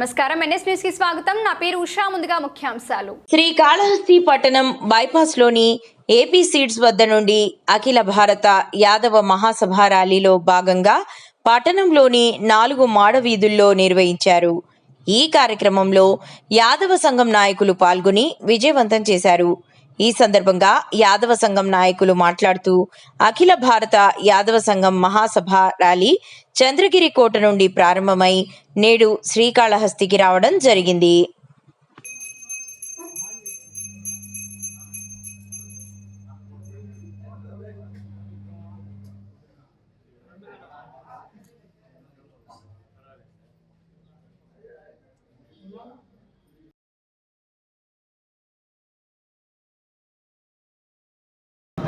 నమస్కారం. ఎన్ఎస్ న్యూస్కి స్వాగతం. నా పేరు ఉషా. ముందుగా ముఖ్యాంశాలు. శ్రీకాళహస్తి పట్టణం బైపాస్లోని ఏపీ సీడ్స్ వద్ద నుండి అఖిల భారత యాదవ మహాసభ ర్యాలీలో భాగంగా పట్టణంలోని నాలుగు మాడ వీధుల్లో నిర్వహించారు. ఈ కార్యక్రమంలో యాదవ సంఘం నాయకులు పాల్గొని విజయవంతం చేశారు. ఈ సందర్భంగా యాదవ సంఘం నాయకులు మాట్లాడుతూ అఖిల భారత యాదవ సంఘం మహాసభ ర్యాలీ చంద్రగిరి కోట నుండి ప్రారంభమై నేడు శ్రీకాళహస్తికి రావడం జరిగింది.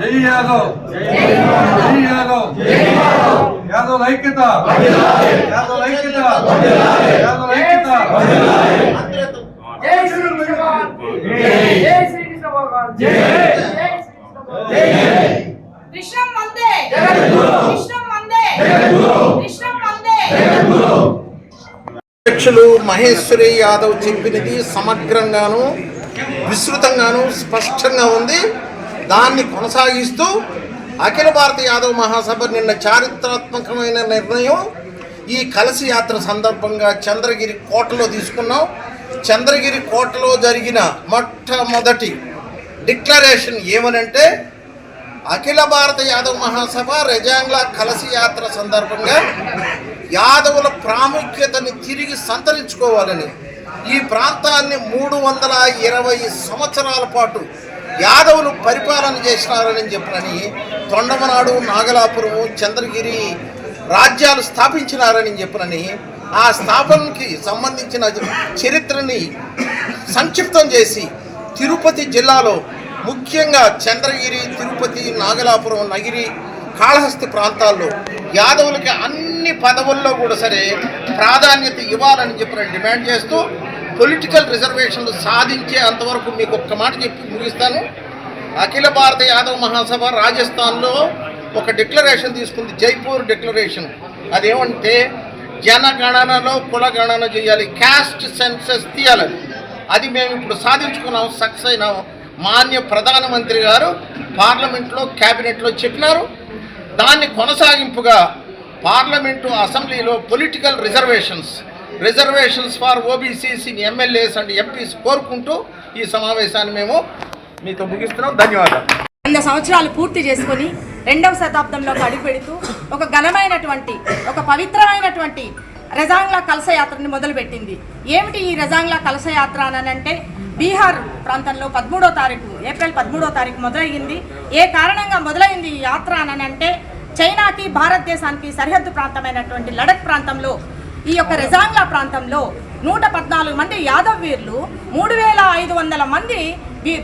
జై యాదవ్. జై యాదవ్. యాదవ్ ఐక్యత. యాదవ్ ఐక్యత. యాదవ్ ఐక్యత. జై శ్రీ కృష్ణ భగవాన్ జై శ్రీ కృష్ణ భగవాన్ జై. జై శ్రీ కృష్ణ భగవాన్ కృష్ణం వందే. కృష్ణం వందే. కృష్ణం వందే. అధ్యక్షులు మహేశ్వరి యాదవ్ చెప్పినది సమగ్రంగాను విస్తృతంగాను స్పష్టంగా ఉంది. దాన్ని కొనసాగిస్తూ అఖిల భారత యాదవ్ మహాసభ నిన్న చారిత్రాత్మకమైన నిర్ణయం. ఈ కలసి యాత్ర సందర్భంగా చంద్రగిరి కోటలో తీసుకున్నాం. చంద్రగిరి కోటలో జరిగిన మొట్టమొదటి డిక్లరేషన్ ఏమనంటే అఖిల భారత యాదవ్ మహాసభ రెజాంగ్లా కలసి యాత్ర సందర్భంగా యాదవుల ప్రాముఖ్యతని తిరిగి సంతరించుకోవాలని ఈ ప్రాంతాన్ని మూడు వందల ఇరవై సంవత్సరాల పాటు యాదవులు పరిపాలన చేసినారని చెప్పినని తొండమనాడు నాగలాపురం చంద్రగిరి రాజ్యాలు స్థాపించినారని చెప్పినని ఆ స్థాపనకి సంబంధించిన చరిత్రని సంక్షిప్తం చేసి తిరుపతి జిల్లాలో ముఖ్యంగా చంద్రగిరి తిరుపతి నాగలాపురం నగిరి కాళహస్తి ప్రాంతాల్లో యాదవులకి అన్ని పదవుల్లో కూడా సరే ప్రాధాన్యత ఇవ్వాలని చెప్పిన డిమాండ్ చేస్తూ పొలిటికల్ రిజర్వేషన్లు సాధించే అంతవరకు మీకు ఒక్క మాట చెప్పి ముగిస్తాను. అఖిల భారత యాదవ్ మహాసభ రాజస్థాన్లో ఒక డిక్లరేషన్ తీసుకుంది జైపూర్ డిక్లరేషన్ అదేమంటే జనగణనలో కులగణన చేయాలి క్యాస్ట్ సెన్సెస్ తీయాలని. అది మేము ఇప్పుడు సాధించుకున్నాం సక్సెస్ అయినాం. మాన్య ప్రధానమంత్రి గారు పార్లమెంట్లో క్యాబినెట్లో చెప్పినారు. దాన్ని కొనసాగింపుగా పార్లమెంటు అసెంబ్లీలో political reservations reservations for OBCs in MLAs and MPs కోరుకుంటూ ఈ సమావేశాన్ని మేము మీతో ముగిస్తున్నాం. ధన్యవాదాలు. వంద సంవత్సరాలు పూర్తి చేసుకొని రెండవ శతాబ్దంలోకి అడుగుపెడుతూ ఒక ఘనమైనటువంటి ఒక పవిత్రమైనటువంటి రజాంగ్లా కలసయాత్రని మొదలుపెట్టింది. ఏమిటి ఈ రజాంగ్లా కలసయాత్ర అనంటే బీహార్ ప్రాంతంలో పదమూడో తారీఖు ఏప్రిల్ పదమూడో తారీఖు మొదలయ్యింది. ఏ కారణంగా మొదలైంది ఈ యాత్ర అనంటే చైనాకి భారతదేశానికి సరిహద్దు ప్రాంతమైనటువంటి లడక్ ప్రాంతంలో ఈ యొక్క రెజాంగ్లా ప్రాంతంలో నూట పద్నాలుగు మంది యాదవ్ వీరులు మూడు వేల ఐదు వందల మంది వీ-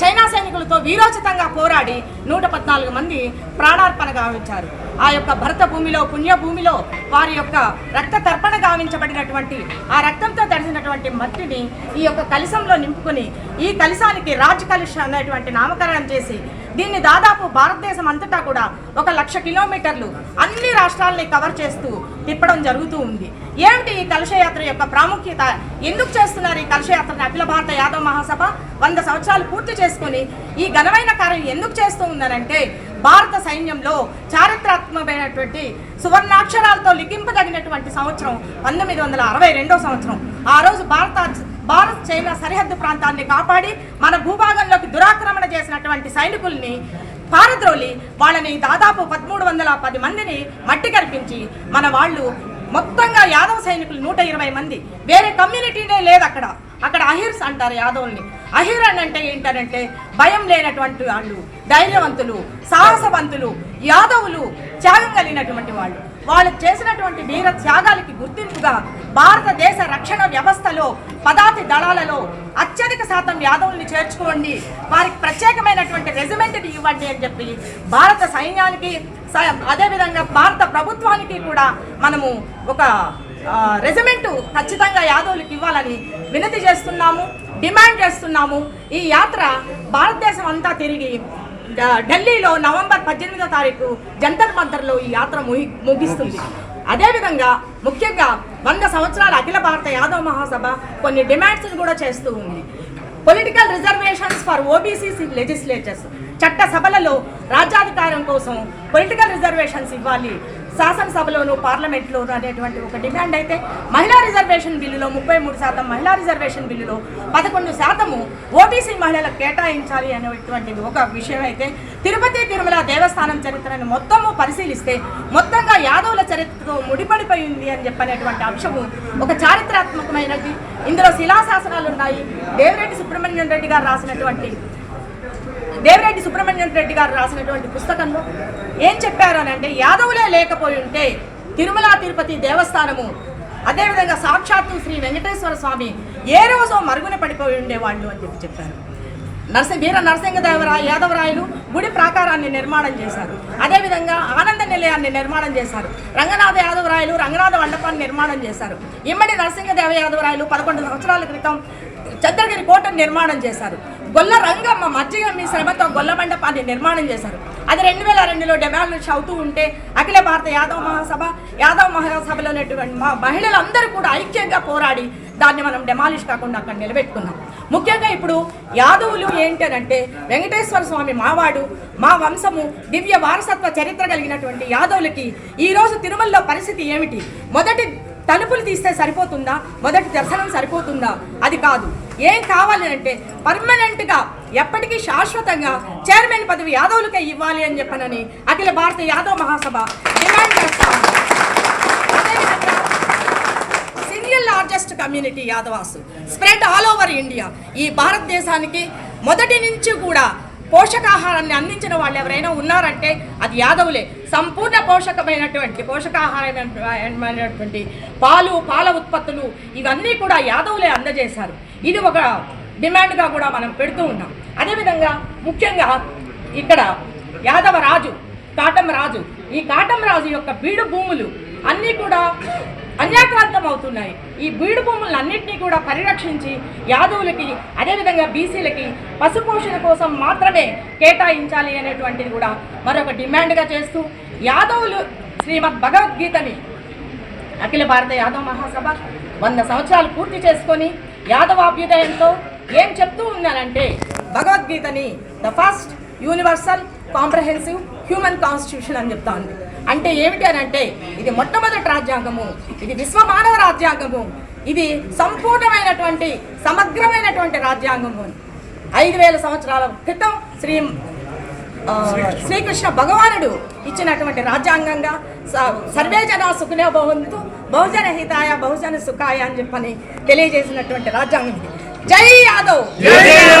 చైనా సైనికులతో వీరోచితంగా పోరాడి నూట పద్నాలుగు మంది ప్రాణార్పణ గావించారు. ఆ యొక్క భరత భూమిలో పుణ్యభూమిలో వారి యొక్క రక్త తర్పణ గావించబడినటువంటి ఆ రక్తంతో తడిసినటువంటి మట్టిని ఈ యొక్క కలశంలో నింపుకొని ఈ కలశానికి రాజ్ కలుష అనేటువంటి నామకరణం చేసి దీన్ని దాదాపు భారతదేశం అంతటా కూడా ఒక లక్ష కిలోమీటర్లు అన్ని రాష్ట్రాలని కవర్ చేస్తూ తిప్పడం జరుగుతూ ఉంది. ఏమిటి ఈ కలశయాత్ర యొక్క ప్రాముఖ్యత? ఎందుకు చేస్తున్నారు ఈ కలశయాత్రని అఖిల భారత యాదవ్ మహాసభ వంద సంవత్సరాలు పూర్తి చేసుకొని ఈ ఘనమైన కార్యం ఎందుకు చేస్తూ ఉందనంటే భారత సైన్యంలో చారిత్రాత్మకమైనటువంటి సువర్ణాక్షరాలతో లిఖింపదగినటువంటి సంవత్సరం పంతొమ్మిది వందల అరవై రెండో సంవత్సరం. ఆ రోజు భారత భారత్ చైనా సరిహద్దు ప్రాంతాన్ని కాపాడి మన భూభాగంలోకి దురాక్రమణ చేసినటువంటి సైనికుల్ని పారద్రోలి వాళ్ళని దాదాపు పదమూడు వందల పది మందిని మట్టి కల్పించి మన వాళ్ళు మొత్తంగా యాదవ సైనికులు నూట ఇరవై మంది. వేరే కమ్యూనిటీనే లేదు అక్కడ. అక్కడ అహిర్స్ అంటారు యాదవుల్ని. అహిర్ అని అంటే ఏంటంటే భయం లేనటువంటి వాళ్ళు ధైర్యవంతులు సాహసవంతులు యాదవులు త్యాగం కలిగినటువంటి వాళ్ళు. వాళ్ళు చేసినటువంటి వీర త్యాగాలకి గుర్తింపుగా భారతదేశ రక్షణ వ్యవస్థలో పదాతి దళాలలో అత్యధిక శాతం యాదవుల్ని చేర్చుకోండి. వారికి ప్రత్యేకమైనటువంటి రెజిమెంట్ని ఇవ్వండి అని చెప్పి భారత సైన్యానికి అదేవిధంగా భారత ప్రభుత్వానికి కూడా మనము ఒక రెజిమెంటు ఖచ్చితంగా యాదవులకు ఇవ్వాలని వినతి చేస్తున్నాము డిమాండ్ చేస్తున్నాము. ఈ యాత్ర భారతదేశం అంతా తిరిగి ఢిల్లీలో నవంబర్ పద్దెనిమిదో తారీఖు జంతర్ మంతర్లో ఈ యాత్ర ముగి ముగిస్తుంది. అదేవిధంగా ముఖ్యంగా వంద సంవత్సరాల అఖిల భారత యాదవ్ మహాసభ కొన్ని డిమాండ్స్ కూడా చేస్తూ ఉంది. Political reservations for OBCs legislatures చట్ట సభలలో రాజ్యాధికారం కోసం పొలిటికల్ రిజర్వేషన్స్ ఇవ్వాలి. శాసనసభలోను పార్లమెంట్లోను అనేటువంటి ఒక డిమాండ్ అయితే మహిళా రిజర్వేషన్ బిల్లులో ముప్పై మూడు శాతం మహిళా రిజర్వేషన్ బిల్లులో పదకొండు శాతము ఓబీసీ మహిళలకు కేటాయించాలి అనేటువంటి ఒక విషయం అయితే తిరుపతి తిరుమల దేవస్థానం చరిత్రను మొత్తము పరిశీలిస్తే మొత్తంగా యాదవుల చరిత్రతో ముడిపడిపోయింది అని చెప్పనేటువంటి అంశము ఒక చారిత్రాత్మకమైనది. ఇందులో శిలాశాసనాలు ఉన్నాయి దేవిరెడ్డి సుబ్రహ్మణ్యం రెడ్డి గారు రాసినటువంటి దేవిరెడ్డి సుబ్రహ్మణ్యం రెడ్డి గారు రాసినటువంటి పుస్తకంలో ఏం చెప్పారు అని అంటే యాదవులే లేకపోయి ఉంటే తిరుమల తిరుపతి దేవస్థానము అదేవిధంగా సాక్షాత్తు శ్రీ వెంకటేశ్వర స్వామి ఏ రోజో మరుగున పడిపోయి ఉండేవాళ్ళు అని చెప్పి చెప్పారు. నరసింహ వీర నరసింహదేవరాయ యాదవరాయలు గుడి ప్రాకారాన్ని నిర్మాణం చేశారు. అదేవిధంగా ఆనంద నిలయాన్ని నిర్మాణం చేశారు. రంగనాథ యాదవరాయలు రంగనాథ మండపాన్ని నిర్మాణం చేశారు. ఇమ్మడి నరసింహదేవ యాదవరాయలు పదకొండు సంవత్సరాల క్రితం చంద్రగిరి కోటను నిర్మాణం చేశారు. గొల్ల రంగమ్మ మజ్జిగ మీ శ్రమతో గొల్ల మండపాన్ని నిర్మాణం చేశారు. అది రెండు వేల రెండులో డెమాలిష్ అవుతూ ఉంటే అఖిల భారత యాదవ మహాసభ యాదవ మహాసభలో ఉన్నటువంటి మా మహిళలందరూ కూడా ఐక్యంగా పోరాడి దాన్ని మనం డెమాలిష్ కాకుండా అక్కడ నిలబెట్టుకున్నాం. ముఖ్యంగా ఇప్పుడు యాదవులు ఏంటంటే వెంకటేశ్వర స్వామి మావాడు మా వంశము దివ్య వారసత్వ చరిత్ర కలిగినటువంటి యాదవులకి ఈరోజు తిరుమలలో పరిస్థితి ఏమిటి? మొదటి తలుపులు తీస్తే సరిపోతుందా? మొదటి దర్శనం సరిపోతుందా? అది కాదు. ఏం కావాలి అంటే పర్మనెంట్గా ఎప్పటికీ శాశ్వతంగా చైర్మన్ పదవి యాదవులకే ఇవ్వాలి అని చెప్పనని అఖిల భారత యాదవ్ మహాసభ డిమాండ్ చేస్తా సింగిల్ లార్జెస్ట్ కమ్యూనిటీ యాదవాసు స్ప్రెడ్ ఆల్ ఓవర్ ఇండియా ఈ భారతదేశానికి మొదటి నుంచి కూడా పోషకాహారాన్ని అందించిన వాళ్ళు ఎవరైనా ఉన్నారంటే అది యాదవులే. సంపూర్ణ పోషకమైనటువంటి పోషకాహారమైనటువంటి పాలు పాల ఉత్పత్తులు ఇవన్నీ కూడా యాదవులే అందజేశారు. ఇది ఒక డిమాండ్గా కూడా మనం పెడుతూ ఉన్నాం. అదేవిధంగా ముఖ్యంగా ఇక్కడ యాదవ రాజు కాటం రాజు ఈ కాటం రాజు యొక్క బీడు భూములు అన్నీ కూడా అన్యాక్రాంతం అవుతున్నాయి. ఈ బీడు భూములను అన్నింటినీ కూడా పరిరక్షించి యాదవులకి అదేవిధంగా బీసీలకి పశుపోషణ కోసం మాత్రమే కేటాయించాలి అనేటువంటిది కూడా మరొక డిమాండ్గా చేస్తూ యాదవులు శ్రీమద్ భగవద్గీతని అఖిల భారత యాదవ మహాసభ వంద సంవత్సరాలు పూర్తి చేసుకొని యాదవాభ్యుదయంతో ఏం చెప్తూ ఉన్నానంటే భగవద్గీతని the first universal comprehensive human constitution అని చెప్తా ఉంది. అంటే ఏమిటి అని అంటే ఇది మొట్టమొదటి రాజ్యాంగము ఇది విశ్వమానవ రాజ్యాంగము ఇది సంపూర్ణమైనటువంటి సమగ్రమైనటువంటి రాజ్యాంగము ఐదు వేల సంవత్సరాల క్రితం శ్రీ శ్రీకృష్ణ భగవానుడు ఇచ్చినటువంటి రాజ్యాంగంగా స- సర్వే జన సుఖనే భవంతు బహుజన హితాయ బహుజన సుఖాయ అని చెప్పని తెలియజేసినటువంటి రాజ్యాంగం ఇది. జై యాదవ్!